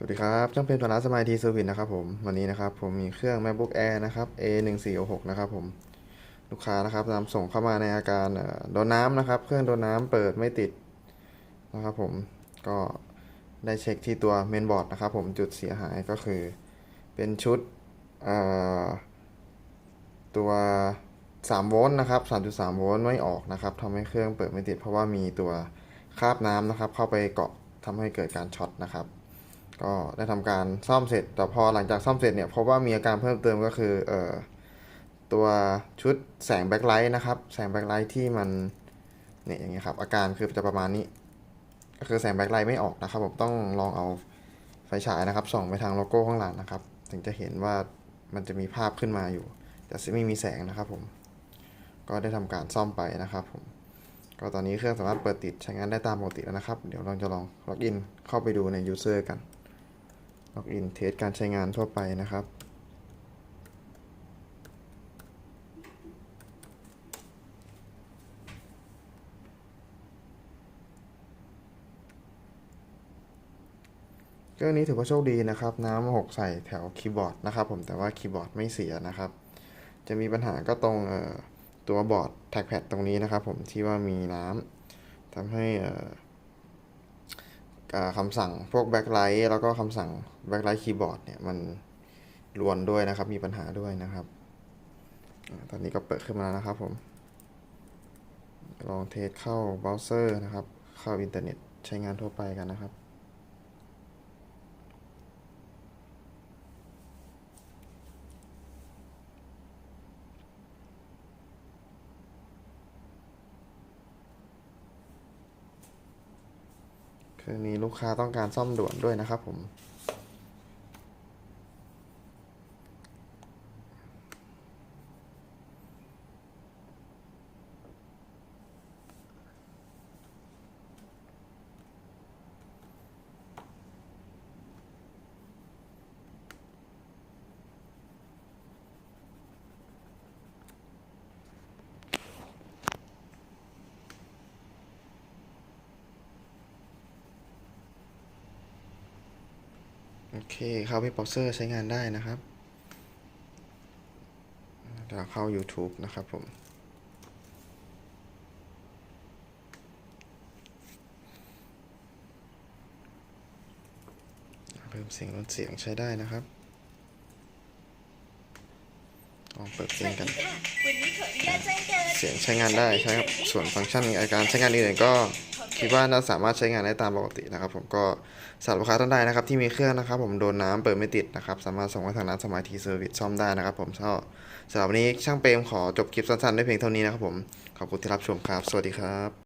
สวัสดีครับ ช่างเป็นพนัสสมายทีเซอร์วิสนะครับผม วันนี้นะครับผมมีเครื่อง MacBook Air นะครับ A 1 4 6 6นะครับผม ลูกค้านะครับนำส่งเข้ามาในอาการเอ่อโดนน้ำนะครับ เครื่องโดนน้ำเปิดไม่ติดนะครับผม ก็ได้เช็คที่ตัวเมนบอร์ดนะครับผม จุดเสียหายก็คือเป็นชุดตัว3โวลต์นะครับ3.3โวลต์ไม่ออกนะครับทำให้เครื่องเปิดไม่ติด เพราะว่ามีตัวคราบน้ำนะครับ เข้าไปเกาะทำให้เกิดการช็อตนะครับ ก็ได้ทำการซ่อมเสร็จ แต่พอหลังจากซ่อมเสร็จเนี่ยพบว่ามีอาการเพิ่มเติมก็คือเอ่อตัวชุดแสงแบ็คไลท์นะครับ แสงแบ็คไลท์ที่มันเนี่ยอย่างเงี้ยครับ อาการคือจะประมาณนี้ ก็คือแสงแบ็คไลท์ไม่ออกนะครับผมต้องลองเอาไฟฉายนะครับส่องไปทางโลโก้ข้างหลังนะครับ ถึงจะเห็นว่ามันจะมีภาพขึ้นมาอยู่ แต่ไม่มีแสงนะครับผม ก็ได้ทำการซ่อมไปนะครับผมก็ตอนนี้เครื่องสามารถเปิดติดใช้งานได้ตามปกติแล้วนะครับ เดี๋ยวเราจะลองล็อกอินเข้าไปดูใน User กัน ล็อกอินเทสการใช้งานทั่วไปนะครับ เครื่องนี้ถือว่าโชคดีนะครับ น้ำหกใส่แถวคีย์บอร์ดนะครับผมแต่ว่าคีย์บอร์ดไม่เสียนะครับ จะมีปัญหาก็ตรงตัวบอร์ดแท็กแพดตรงนี้นะครับผมที่ว่ามีน้ำทำให้อ่อเอ่อ คำสั่งพวก backlight แล้วก็คำสั่ง backlight keyboard เนี่ยมันรวนด้วยนะครับ มีปัญหาด้วยนะครับ ตอนนี้ก็เปิดขึ้นมาแล้วนะครับผม ลองเทสเข้าเบราว์เซอร์นะครับ เข้าอินเทอร์เน็ตใช้งานทั่วไปกันนะครับ เครื่องนี้ลูกค้าต้องการซ่อมด่วนด้วยนะครับผม โอเคเข้าไปเบราว์เซอร์ใช้งานได้นะครับเดี๋ยวเข้า YouTube นะครับผมเพิ่มเสียงลดเสียงใช้ได้นะครับลองเปิดเพลงกันวันนี้ขออนุญาตแจ้งเตือนเสียงใช้งานได้ใช่ครับส่วนฟังก์ชันในการใช้งานอื่นๆก็ คิดว่าน่าสามารถใช้งานได้ตามปกตินะครับ ผมก็สำหรับลูกค้าท่านใดนะครับ ที่มีเครื่องนะครับ ผมโดนน้ำเปิดไม่ติดนะครับ สามารถส่งมาทางร้านสมาร์ทีเซอร์วิสซ่อมได้นะครับ ผมก็สำหรับวันนี้ช่างเปรมขอจบคลิปสั้นๆด้วยเพียงเท่านี้นะครับผมขอบคุณที่รับชมครับ สวัสดีครับ